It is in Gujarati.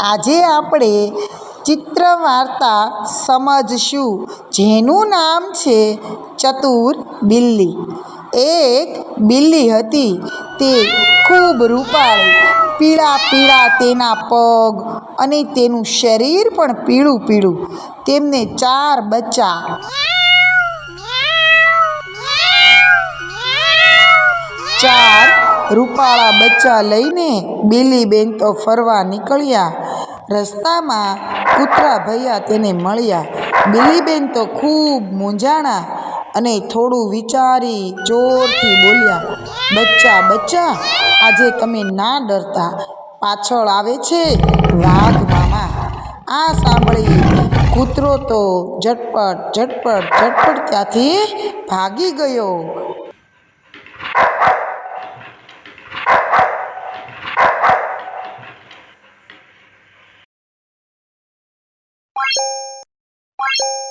આજે આપણે ચિત્ર વાર્તા સમજશું, જેનું નામ છે ચતુર બિલ્લી. એક બિલ્લી હતી, તે ખૂબ રૂપાળી, પીળા પીળા તેના પગ અને તેનું શરીર પણ પીળું પીળું. તેમને ચાર બચ્ચા. ચાર રૂપાળા બચ્ચા લઈને બિલ્લીબેન તો ફરવા નીકળ્યા. રસ્તામાં કૂતરા ભૈયા તેને મળ્યા. બિલ્લીબેન તો ખૂબ મૂંઝાણા અને થોડું વિચારી જોરથી બોલ્યા, બચ્ચા બચ્ચા, આજે તમે ના ડરતા. પાછળ આવે છે. વાઘ મામા. આ સાંભળી કૂતરો તો ઝટપટ ઝટપટ ઝટપટ ત્યાંથી ભાગી ગયો. you